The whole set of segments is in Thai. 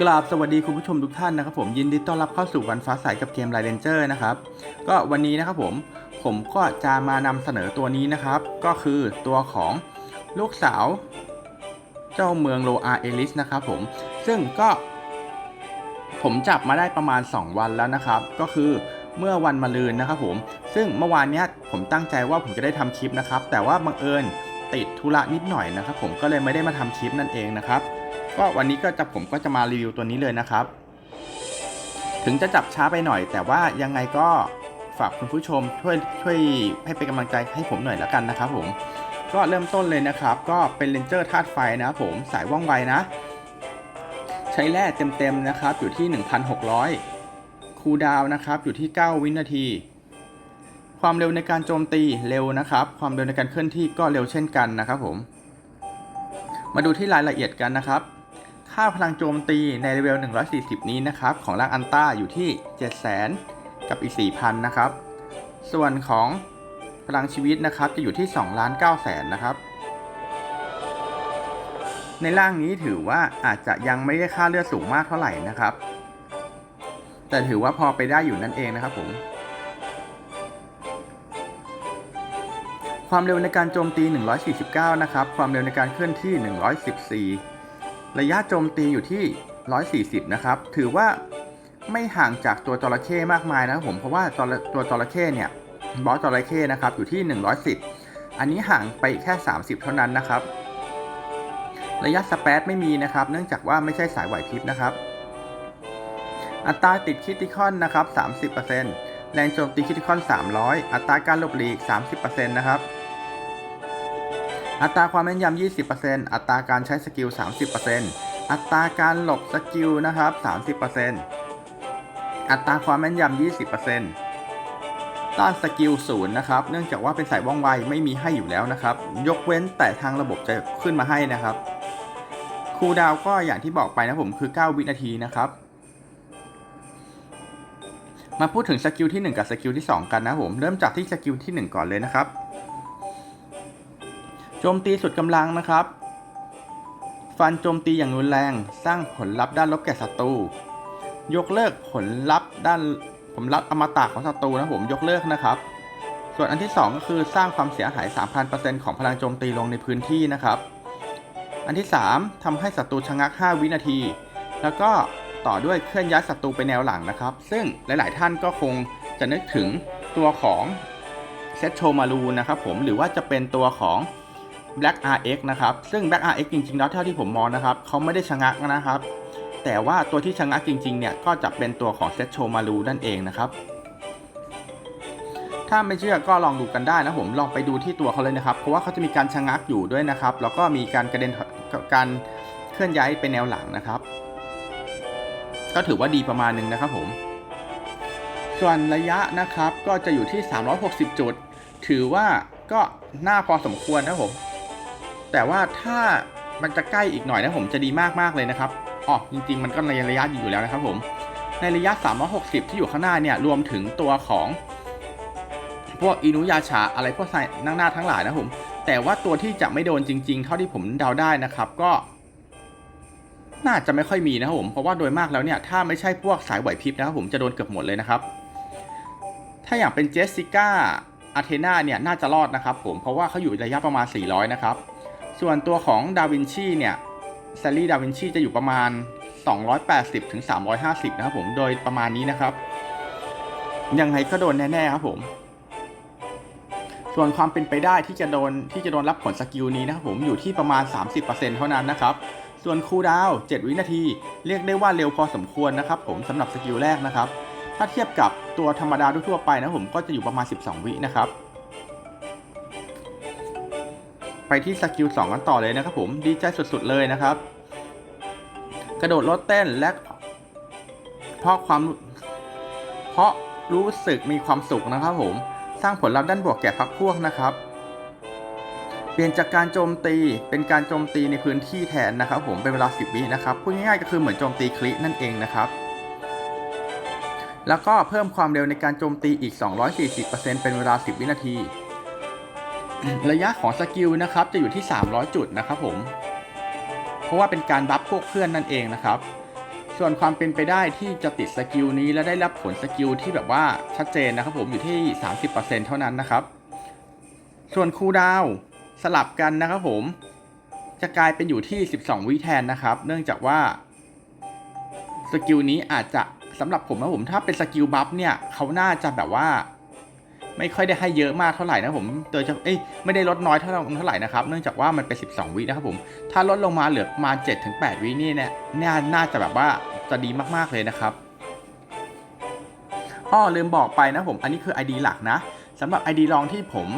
กราบสวัสดีคุณผู้ชมทุกท่านนะครับผมยินดีต้อนรับเข้าสู่วันฟ้าใสกับเกมไลเรนเจอร์นะครับก็วันนี้นะครับผมผมก็จะมานำเสนอตัวนี้นะครับ ก็คือตัวของลูกสาว เจ้าเมืองโลอาเอลิสนะครับผมซึ่งก็ ผมจับมาได้ประมาณ 2 วันแล้วนะครับ ก็คือเมื่อวันมะรืนนะครับผมซึ่งเมื่อวานเนี้ยผมตั้งใจว่าผมจะได้ทำคลิปนะครับ แต่ว่าบังเอิญติดธุระนิดหน่อยนะครับ ผมก็เลยไม่ได้มาทำคลิปนั่นเองนะครับ ก็วันนี้ก็จะผมก็จะมารีวิวตัวนี้เลยนะครับ ถึงจะจับช้าไปหน่อย แต่ว่ายังไงก็ฝากคุณผู้ชมช่วยช่วยให้เป็นกำลังใจให้ผมหน่อยและกันนะครับผมก็เริ่มต้นเลยนะครับ ก็เป็นเลนเจอร์ธาตุไฟนะครับผมสายว่องไวนะ ใช้แร่เต็มๆนะครับ อยู่ที่ 1,600 คูดาวน์นะครับ อยู่ที่ 9 วินาที ความเร็วในการโจมตีเร็วนะครับ ความเร็วในการเคลื่อนที่ก็เร็วเช่นกันนะครับผม มาดูที่รายละเอียดกันนะครับ ค่าพลังโจมตีในเลเวล 140 นี้นะครับ ของร่างอันต้าอยู่ที่ 700,000 กับอีก 4,000 นะครับ ส่วนของพลังชีวิตนะครับจะอยู่ที่ 2 ล้าน9แสนนะครับ ในร่างนี้ถือว่าอาจจะยังไม่ได้ค่าเลือดสูงมากเท่าไหร่นะครับ แต่ถือว่าพอไปได้อยู่นั่นเองนะครับผม ความเร็วในการโจมตี 149 นะครับ ความเร็วในการเคลื่อนที่ 114 ระยะโจมตีอยู่ที่ 140 นะครับ ถือว่าไม่ห่างจากตัวจระเข้มากมายนะครับผม เพราะว่าตัวตัวจระเข้เนี่ย บอสจระเข้นะครับ อยู่ที่ 110 อันนี้ห่างไปแค่ 30 เท่านั้นนะครับ ระยะสเปซไม่มีนะครับ เนื่องจากว่าไม่ใช่สายไหวพริบนะครับ อัตราติดคิติคอนนะครับ 30%แรงโจมตีคิติคอน 300 อัตราการหลบหลีก 30%นะครับ อัตราความแม่นยำ 20%อัตราการใช้สกิล 30%อัตราการหลบสกิลนะครับ 30%อัตราความแม่นยำ 20%ต้านสกิลศูนย์นะครับ เนื่องจากว่าเป็นสายว่องไวไม่มีให้อยู่แล้วนะครับ ยกเว้นแต่ทางระบบจะขึ้นมาให้นะครับ คูดาวก็อย่างที่บอกไปนะผมคือ 9 วินาทีนะครับ มาพูดถึงสกิลที่ 1 กับสกิลที่ 2 กันนะผม เริ่มจากที่สกิลที่ 1 ก่อนเลยนะครับ โจมตีสุดกำลังนะครับ ฟันโจมตีอย่างรุนแรง สร้างผลลัพธ์ด้านลบแก่ศัตรู ยกเลิกผลลัพธ์ด้านผลลัพธ์อมตะของศัตรูนะผมยกเลิกนะครับ ส่วนอันที่ 2 ก็คือสร้างความเสียหาย 3,000%ของพลังโจมตีลงในพื้นที่นะครับ อันที่ 3ทำให้ศัตรูชะงัก 5 วินาที แล้วก็ต่อด้วยเคลื่อนย้ายศัตรูไปแนวหลังนะครับ ซึ่งหลาย ๆ ท่านก็คงจะนึกถึงตัวของเซตโชมารูนะครับผมหรือว่าจะเป็นตัวของ Black RX นะครับ ซึ่ง Black RX จริงๆ แล้วเท่าที่ผมมองนะครับเขาไม่ได้ชะงักนะครับ แต่ว่าตัวที่ชะงักจริงๆ เนี่ย ก็จะเป็นตัวของเซตโชมารูนั่นเองนะครับ ถ้าไม่เชื่อก็ลองดูกันได้นะผม ลองไปดูที่ตัวเขาเลยนะครับ เพราะว่าเขาจะมีการชะงักอยู่ด้วยนะครับ แล้วก็มีการกระเด็นการเคลื่อนย้ายไปแนวหลังนะครับ ก็ถือว่าดีประมาณหนึงนะครับผม ส่วนระยะนะครับก็จะอยู่ที่ 360 จุด ถือว่าก็น่าพอสมควรนะผม แต่ว่าถ้ามันจะใกล้อีกหน่อยนะผมจะดีมากมากเลยนะครับอ๋อจริงๆ มันก็ในระยะอยู่แล้วนะครับผม ในระยะ 360 ที่อยู่ข้างหน้าเนี่ยรวมถึงตัวของ พวกอินุยาชาอะไรพวกใส่นั่งหน้าทั้งหลายนะผม แต่ว่าตัวที่จะไม่โดนจริง ๆ เท่าที่ผมเดาได้นะครับก็ น่าจะไม่ค่อยมีนะครับผม เพราะว่าโดยมากแล้วเนี่ยถ้าไม่ใช่พวกสายไหวพริบนะครับผมจะโดนเกือบหมดเลยนะครับ ถ้าอย่างเป็นเจสสิก้าอาเทนาเนี่ยน่าจะรอดนะครับผมเพราะว่าเขาอยู่ระยะประมาณ 400 นะครับ ส่วนตัวของดาวินชีเนี่ยซารีดาวินชีจะอยู่ประมาณ 280ถึง350 นะครับผม โดยประมาณนี้นะครับ ยังไงก็โดนแน่ๆครับผม ส่วนความเป็นไปได้ที่จะโดนที่จะโดนรับผลสกิลนี้นะครับผมอยู่ที่ประมาณ 30%เท่านั้นนะครับ ส่วนคูลดาวน์7วินาที เรียกได้ว่าเร็วพอสมควรนะครับผมสำหรับสกิลแรกนะครับ ถ้าเทียบกับตัวธรรมดาทั่วไปนะผมก็จะอยู่ประมาณ 12 วินะครับ ไปที่สกิล2กันต่อเลยนะครับผมดีใจสุดๆเลยนะครับ กระโดดรถเต้นและเพราะความเพราะรู้สึกมีความสุขนะครับผม สร้างผลลัพธ์ด้านบวกแก่พรรคพวกนะครับ เปลี่ยนจากการโจมตีเป็นการโจมตีในพื้นที่แทนนะครับ ผมเป็นเวลา 10 วินะครับพูดง่ายๆก็คือเหมือนโจมตีคลินั่นเองนะครับ แล้วก็เพิ่มความเร็วในการโจมตีอีก 240%เป็นเวลา 10 วินาที ระยะของสกิลนะครับจะอยู่ที่ 300 จุดนะครับผม เพราะว่าเป็นการบัฟพวกเพื่อนนั่นเองนะครับ ส่วนความเป็นไปได้ที่จะติดสกิลนี้และได้รับผลสกิลที่แบบว่าชัดเจนนะครับผมอยู่ที่ 30%เท่านั้นนะครับ ส่วนคูดาวสลับกันนะครับผม จะกลายเป็นอยู่ที่ 12 วิแทนนะครับ เนื่องจากว่าสกิลนี้อาจจะสำหรับผมนะผมถ้าเป็นสกิลบัฟเนี่ยเขาน่าจะแบบว่า ไม่ค่อยได้ให้เยอะมากเท่าไหร่นะผมโดยจะเอ้ยไม่ได้ลดน้อยเท่าเท่าไหร่นะครับ เนื่องจากว่ามันเป็น 12 วินะครับผม ถ้าลดลงมาเหลือประมาณ 7-8 วินี่เนี่ยน่าจะแบบว่าจะดีมากๆเลยนะครับอ้อลืมบอกไปนะผม อันนี้คือ ID หลักนะสำหรับ ID รองที่ผม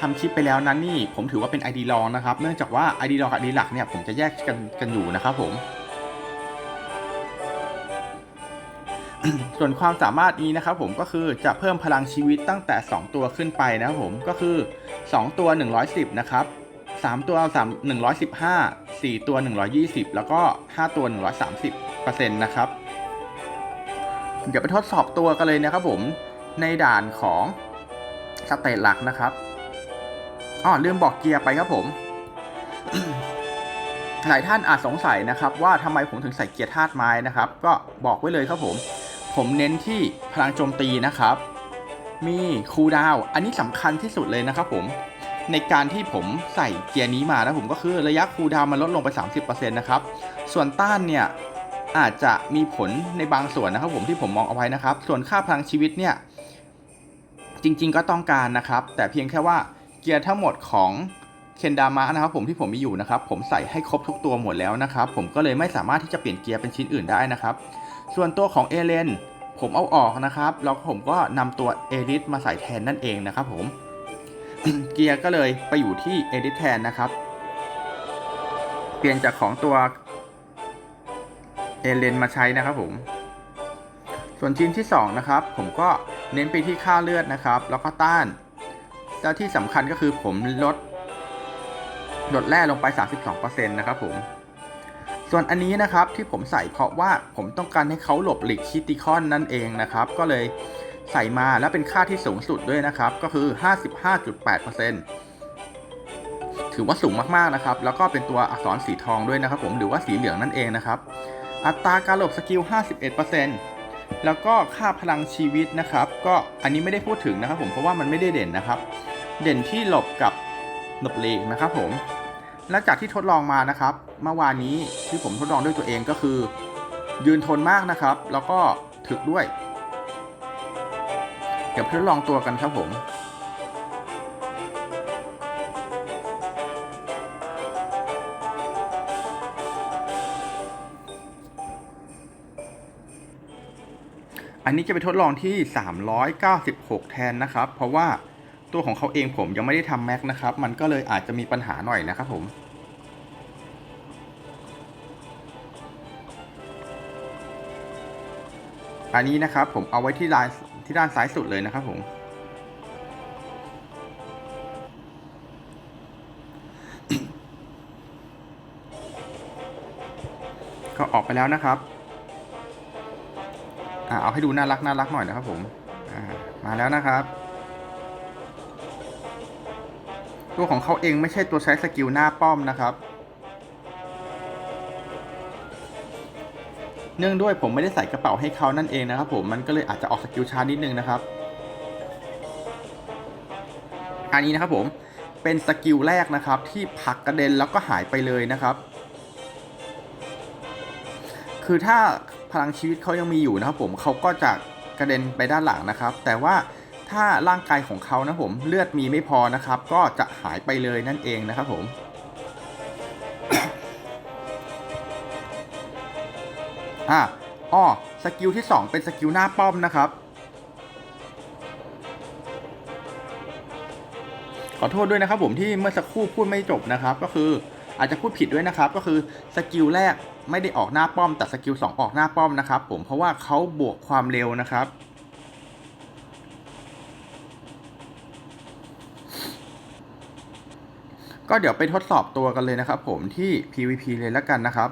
ทำคลิปไปแล้วนั้นนี่ผมถือว่าเป็น ID รองนะครับ เนื่องจากว่า ID รองกับ ID หลักเนี่ยผมจะแยกกันกันอยู่นะครับผม ส่วนความสามารถนี้นะครับผมก็คือจะเพิ่มพลังชีวิตตั้งแต่ 2 ตัวขึ้นไปนะครับผมก็คือ 2 ตัว 110 นะครับ 3 ตัว 3 115 4 ตัว 120 แล้วก็ 5 ตัว 130%นะครับเดี๋ยวไปทดสอบตัวกันเลยนะครับผมในด่านของสเตตหลักนะครับอ๋อลืมบอกเกียร์ไปครับผม หลายท่านอาจสงสัยนะครับ ว่าทำไมผมถึงใส่เกียร์ธาตุไม้นะครับ ก็บอกไว้เลยครับผม ผมเน้นที่พลังโจมตีนะครับ มีคูลดาว อันนี้สำคัญที่สุดเลยนะครับผม ในการที่ผมใส่เกียร์นี้มานะผมก็คือระยะคูลดาวมันลดลงไป 30%นะครับ ส่วนต้านเนี่ยอาจจะมีผลในบางส่วนนะครับผมที่ผมมองเอาไว้นะครับ ส่วนค่าพลังชีวิตเนี่ยจริงๆก็ต้องการนะครับ แต่เพียงแค่ว่าเกียร์ทั้งหมดของเคนดามะนะครับผมที่ผมมีอยู่นะครับ ผมใส่ให้ครบทุกตัวหมดแล้วนะครับ ผมก็เลยไม่สามารถที่จะเปลี่ยนเกียร์เป็นชิ้นอื่นได้นะครับ ส่วนตัวของเอเลนผมเอาออกนะครับ แล้วผมก็นำตัวเอริสมาใส่แทนนั่นเองนะครับผมเกียร์ก็เลยไปอยู่ที่เอริสแทนนะครับ เปลี่ยนจากของตัวเอเลนมาใช้นะครับผม ส่วนชิ้นที่ 2 นะครับ ผมก็เน้นไปที่ค่าเลือดนะครับ แล้วก็ต้านแล้วที่สำคัญก็คือผมลดลดแร่ลงไป 32%นะครับผม ส่วนอันนี้นะครับที่ผมใส่เพราะว่าผมต้องการให้เขาหลบหลีกคิติคอนนั่นเองนะครับ ก็เลยใส่มาแล้วเป็นค่าที่สูงสุดด้วยนะครับ ก็คือ 55.8%ถือว่าสูงมากๆนะครับ แล้วก็เป็นตัวอักษรสีทองด้วยนะครับ ผมหรือว่าสีเหลืองนั่นเองนะครับ อัตราการหลบสกิล 51%แล้วก็ค่าพลังชีวิตนะครับ ก็อันนี้ไม่ได้พูดถึงนะครับ ผมเพราะว่ามันไม่ได้เด่นนะครับ เด่นที่หลบกับหลบหลีกนะครับ ผม และจากที่ทดลองมานะครับ เมื่อวานนี้ที่ผมทดลองด้วยตัวเองก็คือ ยืนทนมากนะครับ แล้วก็ถึกด้วย เดี๋ยวทดลองตัวกันครับผมอันนี้จะไปทดลองที่ 396 แทนนะครับ เพราะว่า ตัวของเขาเองผมยังไม่ได้ทำแม็กนะครับ มันก็เลยอาจจะมีปัญหาหน่อยนะครับผมอันนี้นะครับผมเอาไว้ที่ลายที่ด้านซ้ายสุดเลยนะครับผมก็ออกไปแล้วนะครับอ่าเอาให้ดูน่ารักน่ารักหน่อยนะครับผมอ่ามาแล้วนะครับ ตัวของเขาเองไม่ใช่ตัวใช้สกิลหน้าป้อมนะครับ เนื่องด้วยผมไม่ได้ใส่กระเป๋าให้เขานั่นเองนะครับผมมันก็เลยอาจจะออกสกิลช้านิดนึงนะครับ อันนี้นะครับผมเป็นสกิลแรกนะครับที่ผลักกระเด็นแล้วก็หายไปเลยนะครับ คือถ้าพลังชีวิตเขายังมีอยู่นะครับผมเขาก็จะกระเด็นไปด้านหลังนะครับ แต่ว่า ถ้าร่างกายของเขานะผมเลือดมีไม่พอนะครับ ก็จะหายไปเลยนั่นเองนะครับผมอะอ้อสกิลที่ 2 เป็นสกิลหน้าป้อมนะครับ ขอโทษด้วยนะครับผมที่เมื่อสักครู่พูดไม่จบนะครับ ก็คืออาจจะพูดผิดด้วยนะครับ ก็คือสกิลแรกไม่ได้ออกหน้าป้อมแต่สกิล2ออกหน้าป้อมนะครับ ผมเพราะว่าเขาบวกความเร็วนะครับ ก็เดี๋ยวไปทดสอบตัวกันเลยนะครับผมที่ PVP เลยแล้วกันนะครับ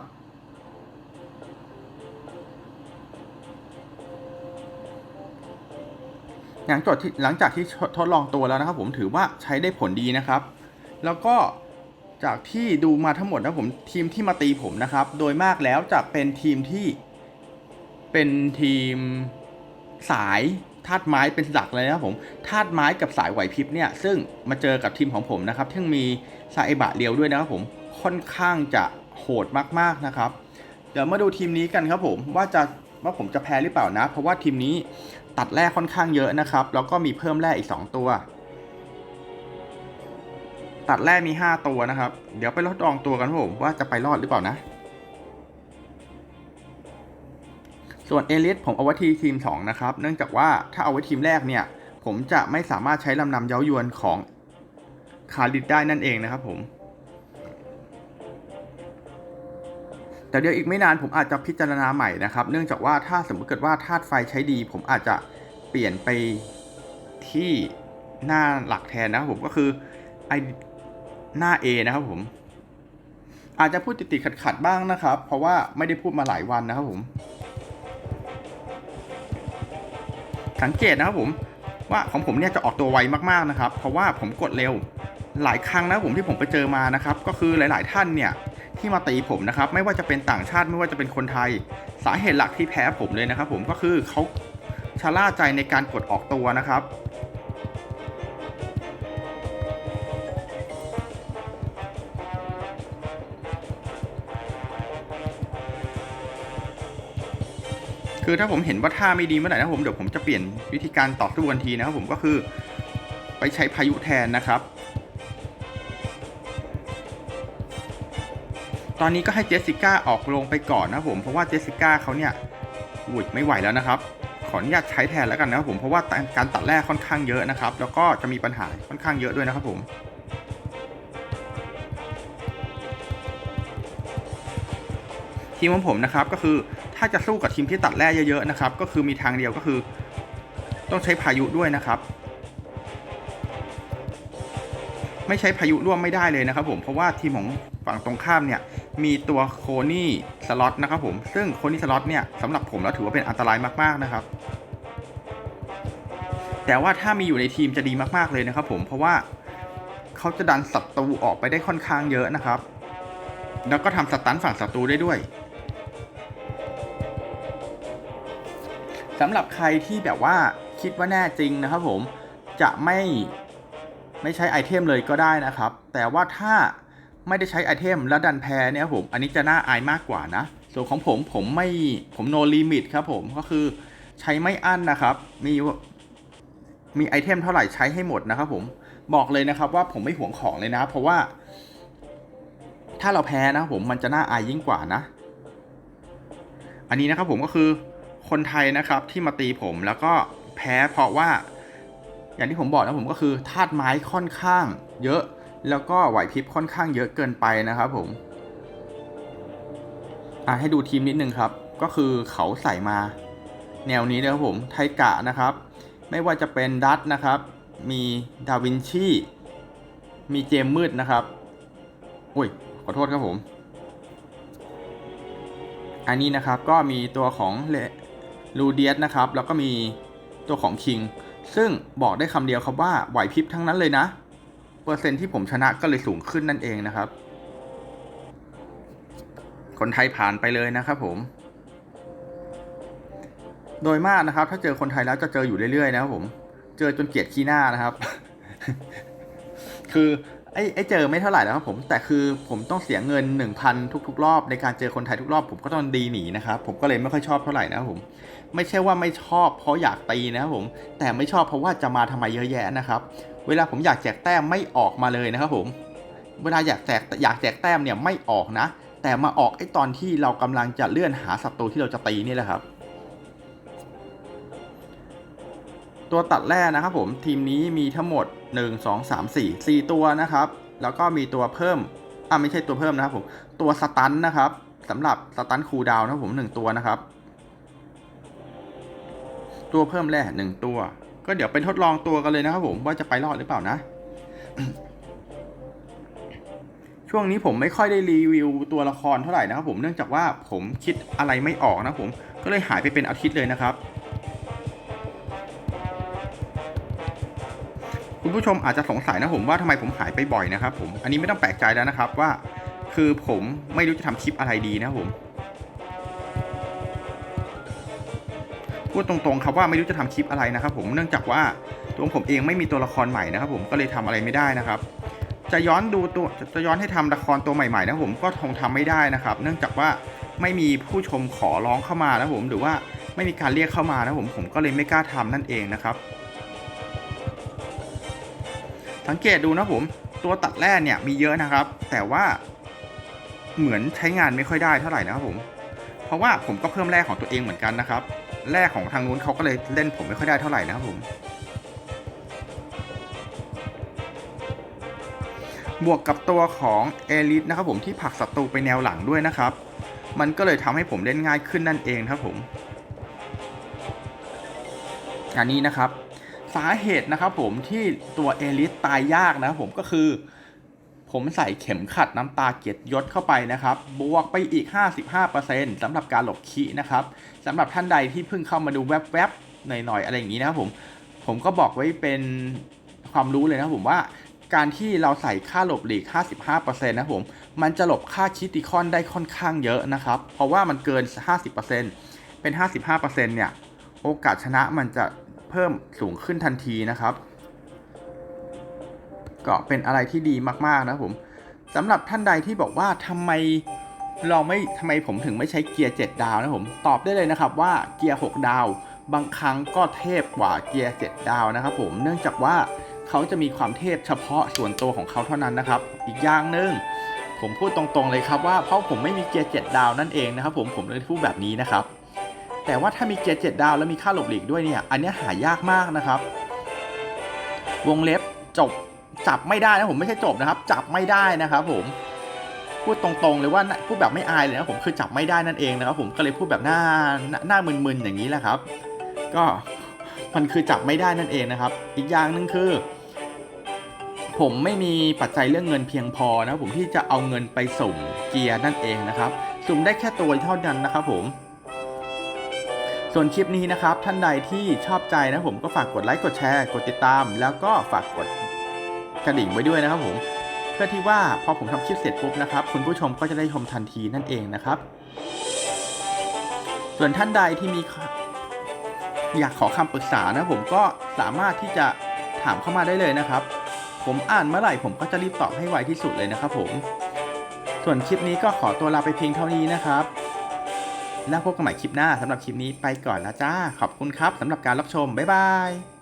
หลังจากที่หลังจากที่ทดลองตัวแล้วนะครับ ผมถือว่าใช้ได้ผลดีนะครับ แล้วก็จากที่ดูมาทั้งหมดนะผมทีมที่มาตีผมนะครับ โดยมากแล้วจะเป็นทีมที่เป็นทีมสาย ธาตุไม้เป็นหลักเลยนะครับผมธาตุไม้กับสายไหวพริบเนี่ยซึ่งมาเจอกับทีมของผมนะครับที่มีซาเอบะเรียวด้วยนะครับผมค่อนข้างจะโหดมากๆนะครับ เดี๋ยวมาดูทีมนี้กันครับผมว่าจะว่าผมจะแพ้หรือเปล่านะ เพราะว่าทีมนี้ตัดแร่ค่อนข้างเยอะนะครับ แล้วก็มีเพิ่มแร่อีก 2 ตัว ตัดแร่มี 5 ตัวนะครับ เดี๋ยวไปทดลองตัวกันผมว่าจะไปรอดหรือเปล่านะ ส่วนเอลิสผมเอาไว้ที่ทีม 2 นะครับ เนื่องจากว่าถ้าเอาไว้ทีมแรกเนี่ย ผมจะไม่สามารถใช้ลำนำเย้ายวนของคาริดได้นั่นเองนะครับผม แต่เดี๋ยวอีกไม่นานผมอาจจะพิจารณาใหม่นะครับ เนื่องจากว่าถ้าสมมติเกิดว่าธาตุไฟใช้ดี ผมอาจจะเปลี่ยนไปที่หน้าหลักแทนนะครับผมก็คือไอหน้า A นะครับผม อาจจะพูดติดๆขัดๆบ้างนะครับ เพราะว่าไม่ได้พูดมาหลายวันนะครับผม สังเกตนะครับผมว่าของผมเนี่ยจะออกตัวไวมากๆนะครับ เพราะว่าผมกดเร็วหลายครั้งนะผมที่ผมไปเจอมานะครับ ก็คือหลาย ๆ ท่านเนี่ยที่มาตีผมนะครับ ไม่ว่าจะเป็นต่างชาติไม่ว่าจะเป็นคนไทย สาเหตุหลักที่แพ้ผมเลยนะครับ ผมก็คือเขาชะล่าใจในการกดออกตัวนะครับ คือถ้าผมเห็นว่าท่าไม่ดีเมื่อไหร่นะผมเดี๋ยวผมจะเปลี่ยนวิธีการต่อสู้ทันทีนะครับผมก็คือไปใช้พายุแทนนะครับ ตอนนี้ก็ให้เจสสิก้าออกลงไปก่อนนะผมเพราะว่าเจสสิก้าเขาเนี่ยอุยไม่ไหวแล้วนะครับ ขออนุญาตใช้แทนแล้วกันนะครับผมเพราะว่าการตัดแร่ค่อนข้างเยอะนะครับ แล้วก็จะมีปัญหาค่อนข้างเยอะด้วยนะครับผมทีมของผมนะครับก็คือาจะสู้กับทีมที่ตัดแร่เยอะๆนะครับ ก็คือมีทางเดียวก็คือ ต้องใช้พายุด้วยนะครับ ไม่ใช้พายุร่วมไม่ได้เลยนะครับผมเพราะว่าทีมของฝั่งตรงข้ามเนี่ยมีตัวโคนี่สล็อตนะครับผมซึ่งโคนี่สล็อตเนี่ยสำหรับผมแล้วถือว่าเป็นอันตรายมากๆนะครับ แต่ว่าถ้ามีอยู่ในทีมจะดีมากๆเลยนะครับผมเพราะว่าเขาจะดันศัตรูออกไปได้ค่อนข้างเยอะนะครับ แล้วก็ทำสตันฝั่งศัตรูได้ด้วยำหรับใครที่แบบว่าคิดว่าแน่จริงนะครับผมจะไม่ไม่ใช้ไอเทมเลยก็ได้นะครับ แต่ว่าถ้าไม่ได้ใช้ไอเทมแล้วดันแพ้เนี่ยผมอันนี้จะน่าอายมากกว่านะ ส่วนของผมผมไม่ผมโนลิมิตครับผมก็คือใช้ไม่อั้นนะครับ มีมีไอเทมเท่าไหร่ใช้ให้หมดนะครับผมบอกเลยนะครับว่าผมไม่หวงของเลยนะ เพราะว่า ถ้าเราแพ้นะผมมันจะน่าอายยิ่งกว่านะ อันนี้นะครับผมก็คือ คนไทยนะครับที่มาตีผมแล้วก็แพ้เพราะว่า อย่างที่ผมบอกนะผมก็คือธาตุไม้ค่อนข้างเยอะ แล้วก็ไหวพริบค่อนข้างเยอะเกินไปนะครับผมอะให้ดูทีมนิดนึงครับ ก็คือเขาใส่มา แนวนี้นะครับผมไทกะนะครับ ไม่ว่าจะเป็นดัตนะครับ มีดาวินชีมีเจมมืดนะครับอุ้ยขอโทษครับผม อันนี้นะครับก็มีตัวของ ลูเดียสนะครับ แล้วก็มีตัวของคิง ซึ่งบอกได้คำเดียวครับว่าไหวพริบทั้งนั้นเลยนะ เปอร์เซ็นต์ที่ผมชนะก็เลยสูงขึ้นนั่นเองนะครับ คนไทยผ่านไปเลยนะครับผม โดยมากนะครับ ถ้าเจอคนไทยแล้วจะเจออยู่เรื่อยๆนะครับผม เจอจนเกลียดขี้หน้านะครับ คือ ไอ้ไอ้เจอไม่เท่าไหร่นะครับผมแต่คือผมต้องเสียเงิน 1,000 ทุก ๆ รอบ ในการเจอคนไทยทุกรอบ ผมก็ต้องดีหนีนะครับผมก็เลยไม่ค่อยชอบเท่าไหร่นะครับผม ไม่ใช่ว่าไม่ชอบเพราะอยากตีนะครับผม แต่ไม่ชอบเพราะว่าจะมาทำไมเยอะแยะนะครับ เวลาผมอยากแจกแต้มไม่ออกมาเลยนะครับผม เวลาอยากแจกอยากแจกแต้มเนี่ยไม่ออกนะ แต่มาออกไอ้ตอนที่เรากำลังจะเลื่อนหาศัตรูที่เราจะตีนี่แหละครับ ตัวตัดแร่นะครับผมทีมนี้มีทั้งหมด 1 2 3 4 4 ตัวนะครับ แล้วก็มีตัวเพิ่มอ่าไม่ใช่ตัวเพิ่มนะครับผมตัวสตันนะครับสำหรับสตันคูดาวนะครับผมหนึ่งตัวนะครับ ตัวเพิ่มแร่หนึ่งตัว ก็เดี๋ยวไปทดลองตัวกันเลยนะครับผมว่าจะไปรอดหรือเปล่านะช่วงนี้ผมไม่ค่อยได้รีวิวตัวละครเท่าไหร่นะครับผมเนื่องจากว่าผมคิดอะไรไม่ออกนะผมก็เลยหายไปเป็นอาทิตย์เลยนะครับ คุณผู้ชมอาจจะสงสัยนะผมว่าทำไมผมหายไปบ่อยนะครับผมอันนี้ไม่ต้องแปลกใจแล้วนะครับว่า คือผมไม่รู้จะทำคลิปอะไรดีนะผมพูดตรงๆครับว่าไม่รู้จะทำคลิปอะไรนะครับผมเนื่องจากว่าตัวผมเองไม่มีตัวละครใหม่นะครับผมก็เลยทำอะไรไม่ได้นะครับ จะย้อนดูตัวจะย้อนให้ทำละครตัวใหม่ๆนะผมก็คงทำไม่ได้นะครับ เนื่องจากว่าไม่มีผู้ชมขอร้องเข้ามานะผมหรือว่าไม่มีการเรียกเข้ามานะผมผมก็เลยไม่กล้าทำนั่นเองนะครับ สังเกตดูนะผมตัวตัดแร่เนี่ยมีเยอะนะครับ แต่ว่าเหมือนใช้งานไม่ค่อยได้เท่าไหร่นะครับผม เพราะว่าผมก็เพิ่มแร่ของตัวเองเหมือนกันนะครับแร่ของทางนู้นเขาก็เลยเล่นผมไม่ค่อยได้เท่าไหร่นะครับผมบวกกับตัวของเอลิทนะครับผมที่ผลักศัตรูไปแนวหลังด้วยนะครับ มันก็เลยทำให้ผมเล่นง่ายขึ้นนั่นเองครับผม อันนี้นะครับ สาเหตุนะครับผมที่ตัวเอลิทตายยากนะครับผมก็คือ ผมใส่เข็มขัดน้ำตาเกียรติยศเข้าไปนะครับ บวกไปอีก 55%สำหรับการหลบคีนะครับสำหรับท่านใดที่เพิ่งเข้ามาดูแวบๆหน่อยๆอะไรอย่างนี้นะครับผมผมก็บอกไว้เป็นความรู้เลยนะผมว่าการที่เราใส่ค่าหลบหลีก 55%นะครับผม มันจะหลบค่าคิติคอนได้ค่อนข้างเยอะนะครับ เพราะว่ามันเกิน 50%เป็น 55%เนี่ย โอกาสชนะมันจะ เพิ่มสูงขึ้นทันทีนะครับ ก็เป็นอะไรที่ดีมากๆนะผมสำหรับท่านใดที่บอกว่าทำไมเราไม่ทำไมผมถึงไม่ใช้เกียร์ 7 ดาวนะผมตอบได้เลยนะครับว่าเกียร์ 6 ดาว บางครั้งก็เทพกว่าเกียร์ 7 ดาวนะครับผมเนื่องจากว่าเขาจะมีความเทพเฉพาะส่วนตัวของเขาเท่านั้นนะครับ อีกอย่างหนึ่งผมพูดตรงๆเลยครับว่าเพราะผมไม่มีเกียร์ 7 ดาวนั่นเองนะครับผมผมเลยพูดแบบนี้นะครับ แต่ว่าถ้ามีเกียร์7ดาวแล้วมีค่าหลบหลีกด้วยเนี่ย อันนี้หายากมากนะครับ วงเล็บจบจับไม่ได้นะผมไม่ใช่จบนะครับ จับไม่ได้นะครับผมพูดตรงๆเลยว่าพูดแบบไม่อายเลยนะผมคือจับไม่ได้นั่นเองนะครับผมก็เลยพูดแบบหน้าหน้าหน้ามึนๆอย่างนี้แหละครับ ก็มันคือจับไม่ได้นั่นเองนะครับ อีกอย่างหนึ่งคือ ผมไม่มีปัจจัยเรื่องเงินเพียงพอนะผมที่จะเอาเงินไปสุ่มเกียร์นั่นเองนะครับสุ่มได้แค่ตัวเท่านั้นนะครับผม ส่วนคลิปนี้นะครับ ท่านใดที่ชอบใจนะผมก็ฝากกดไลค์กดแชร์ กดติดตาม แล้วก็ฝากกดกระดิ่งไว้ด้วยนะครับผมเพื่อที่ว่าพอผมทำคลิปเสร็จปุ๊บนะครับ คุณผู้ชมก็จะได้ชมทันทีนั่นเองนะครับ ส่วนท่านใดที่มีอยากขอคำปรึกษานะผมก็สามารถที่จะถามเข้ามาได้เลยนะครับ ผมอ่านเมื่อไหร่ผมก็จะรีบตอบให้ไวที่สุดเลยนะครับผม ส่วนคลิปนี้ก็ขอตัวลาไปเพียงเท่านี้นะครับ แล้วพบกันใหม่คลิปหน้าสำหรับคลิปนี้ไปก่อนแล้วจ้า ขอบคุณครับสำหรับการรับชม บ๊ายบาย